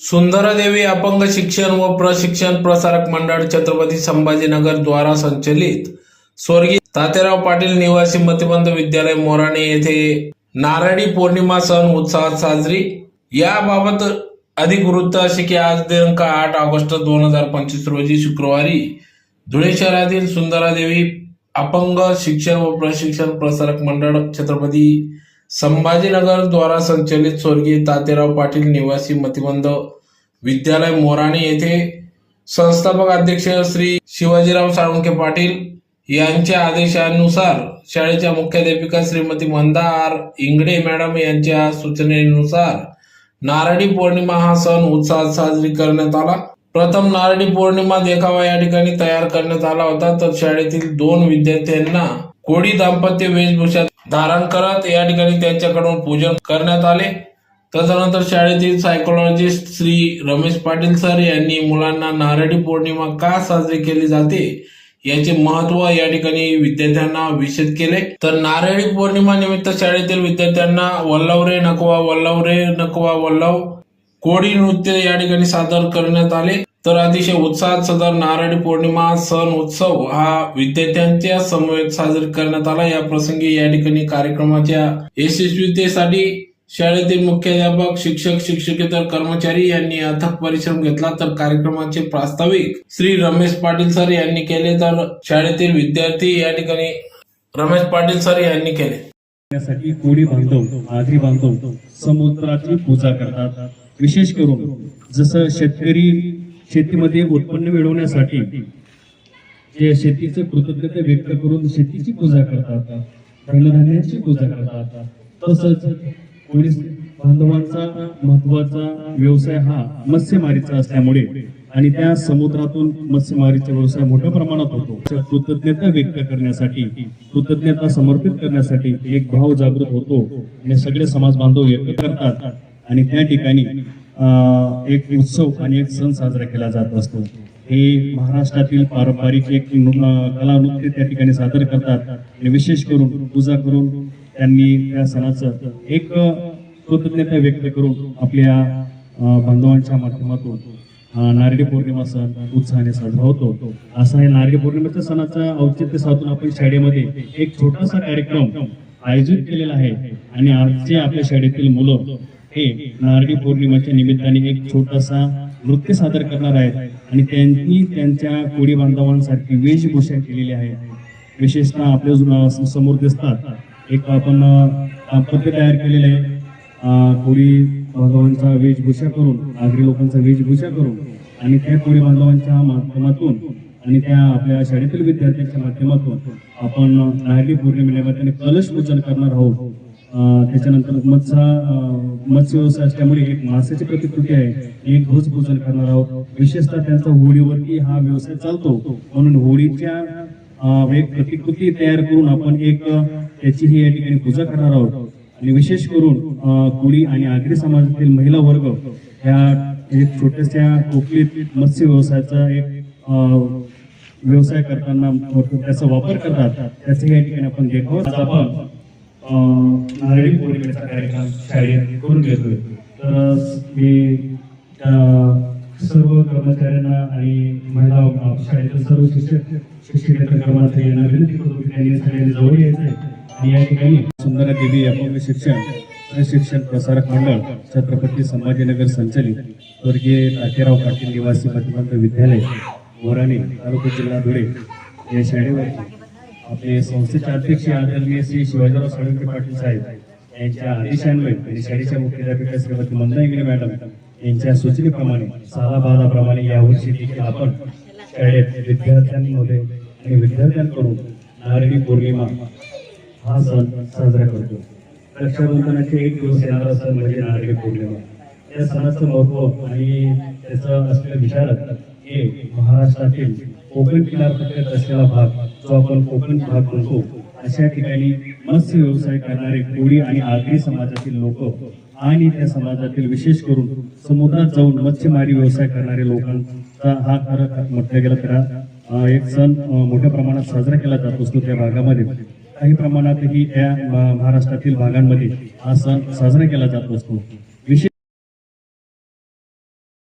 सुंदरादेवी अपंग शिक्षण व प्रशिक्षण प्रसारक मंडळ छत्रपती संभाजीनगर द्वारा संचलित स्वर्गीय तात्याराव पाटील निवासी मतिबंध विद्यालय मोराणे येथे नारळी पौर्णिमा सण उत्साहात साजरी. याबाबत अधिक वृत्त असे की आज दिनांक आठ ऑगस्ट दोन हजार पंचवीस रोजी शुक्रवारी धुळे शहरातील सुंदरादेवी अपंग शिक्षण व प्रशिक्षण प्रसारक मंडळ छत्रपती संभाजीनगर द्वारा संचलित स्वर्गीय तातेराव पाटील निवासी मतिबंध विद्यालय मोराणे येथे संस्थापक अध्यक्ष श्री शिवाजीराव साळुंके पाटील यांच्या आदेशानुसार शाळेच्या मुख्याध्यापिका श्रीमती मंदा आर इंगडे मॅडम यांच्या सूचनेनुसार नारळी पौर्णिमा हा सण उत्साहात साजरी करण्यात आला. प्रथम नारळी पौर्णिमा देखावा या ठिकाणी तयार करण्यात आला होता. तर शाळेतील दोन विद्यार्थ्यांना कोळी दाम्पत्य वेशभूषा धारण करत या ठिकाणी त्यांच्याकडून पूजन करण्यात आले. त्याच्यानंतर शाळेतील सायकोलॉजिस्ट श्री रमेश पाटील सर यांनी मुलांना नारळी पौर्णिमा का साजरी केली जाते याचे महत्त्व या ठिकाणी विद्यार्थ्यांना विशद केले. तर नारळी पौर्णिमा निमित्त शाळेतील विद्यार्थ्यांना वल्लव रे नकवा वल्लव रे नकवा वल्लव कोळी नृत्य या ठिकाणी सादर करण्यात आले. तर अतिशय उत्साहात सदर नारायण पौर्णिमा सण उत्सव हा विद्यार्थ्यांच्या समवेत साजरा करण्यात आला. या प्रसंगी या ठिकाणी कार्यक्रमाच्या यशस्वीतेसाठी शाळेतील मुख्याध्यापक शिक्षक शिक्षकेतर कर्मचारी यांनी अथक परिश्रम घेतला. तर कार्यक्रमाचे प्रास्ताविक श्री रमेश पाटील सर यांनी केले. तर शाळेतील विद्यार्थी या ठिकाणी रमेश पाटील सर यांनी केले. यासाठी कोळी बांधव आगरी बांधव समुद्राची पूजा करतात. विशेष करून जसं शेतकरी शेतीमध्ये उत्पन्न मिळवण्यासाठी जे शेतीचे कृतज्ञता व्यक्त करून शेतीची पूजा करतात धनधान्याची पूजा करतात तसंच पोलीस बांधवांचा महत्त्वाचा व्यवसाय हा मत्स्यमारीचा असल्यामुळे आणि त्या समुद्रातून मत्स्यमारीचा व्यवसाय मोठ्या प्रमाणात होतो. कृतज्ञता व्यक्त करण्यासाठी कृतज्ञता समर्पित करण्यासाठी एक भाव जागृत होतो. आणि सगळे समाज बांधव एकत्र करतात. आणि त्या ठिकाणी एक उत्सव आणि एक सण साजरा केला जात असतो. हे महाराष्ट्रातील पारंपरिक एक कला नृत्य त्या ठिकाणी सादर करतात. आणि विशेष करून पूजा करून त्यांनी त्या सणाचं एक कृतज्ञता व्यक्त करून आपल्या बांधवांच्या माध्यमातून नारळी पौर्णिमा सण उत्साहाने साजरा होतो. असा हे नारळी पौर्णिमेच्या सणाचा औचित्य साधून आपण शाळेमध्ये एक छोटासा कार्यक्रम आयोजित केलेला आहे. आणि आजचे आपल्या शाळेतील मुलं हे नारळी पौर्णिमेच्या निमित्ताने एक छोटासा नृत्य सादर करणार आहेत. आणि त्यांनी त्यांच्या कोळी बांधवांसारखी वेशभूषा केलेली आहे. विशेषतः आपल्यासमोर दिसतात. एक आपण अं, दाम्पत्य तयार केलेलं आहे. कोळी बांधवांचा वेशभूषा करून आगरी लोकांचा वेशभूषा करून आणि त्या कोळी बांधवांच्या माध्यमातून आणि त्या आपल्या शाळेतील विद्यार्थ्यांच्या माध्यमातून आपण नारळी पौर्णिमेनिमित्ताने कलश पूजन करणार आहोत. त्याच्यानंतर मत्स्य मत्स्य व्यवसाय असल्यामुळे एक मासाची प्रतिकृती आहे एक ध्वज पूजन करणार आहोत. विशेषतः त्यांचा होळीवरती हा व्यवसाय चालतो. म्हणून होळीच्या एक प्रतिकृती तयार करून आपण एक त्याची त्याचीही या ठिकाणी पूजा करणार आहोत. आणि विशेष करून अं, कोळी आणि आगरी समाजातील महिला वर्ग ह्या एक छोट्याशा कोकणीत मत्स्य व्यवसायाचा एक व्यवसाय करताना त्याचा वापर करतात. त्याचे या ठिकाणी आपण घेतो आपण नारळी पौर्णिमेचा कार्यक्रम शाळेत करून घेतोय. तर मी सर्व कर्मचाऱ्यांना आणि महिला शाळेतील सर्व शिक्षक शिक्षकेतर कर्मचारी यांना विनंती करतो की त्यांनी सगळ्यांनी जवळ यायचंय आणि या ठिकाणी सुंदरा देवी अपंग शिक्षण शिक्षण प्रसारक मंडळ छत्रपती संभाजीनगर संचलित स्वर्गीय तात्याराव पाटील निवासी प्रतिबंध विद्यालय मोराणे तालुका जिल्हा धुळे या शाळेवर आपले संस्थेचे अध्यक्ष आदरणीय श्री शिवाजीराव साळुंके पाटील साहेब यांच्या आदेशान्वये आणि शाळेच्या मुख्याध्यापिका श्रीमती मंदा इंगळे मॅडम यांच्या सूचनेप्रमाणे सालाबादाप्रमाणे यावर्षी देखील आपण शाळेत विद्यार्थ्यांमध्ये आणि विद्यार्थ्यांकडून नारळी पौर्णिमा हा सण साजरा करतो. रक्षाबंधनाचे एक दिवस येणारा सण म्हणजे नारळी पौर्णिमा. या सणाचं महत्त्व आणि त्याचं असलेलं विचारत हे महाराष्ट्रातील कोकण किनारपट्ट्यात असलेला भाग जो आपण कोकण भाग म्हणतो अशा ठिकाणी मत्स्य व्यवसाय करणारे कोळी आणि आगरी समाजातील लोक आणि त्या समाजातील विशेष करून समुद्रात जाऊन मच्छीमारी व्यवसाय करणारे लोकांचा हा खरं म्हटलं गेलं तर एक सण मोठ्या प्रमाणात साजरा केला जात असतो त्या भागामध्ये. काही प्रमाणातही त्या महाराष्ट्रातील भागांमध्ये हा सण साजरा केला जात असतो.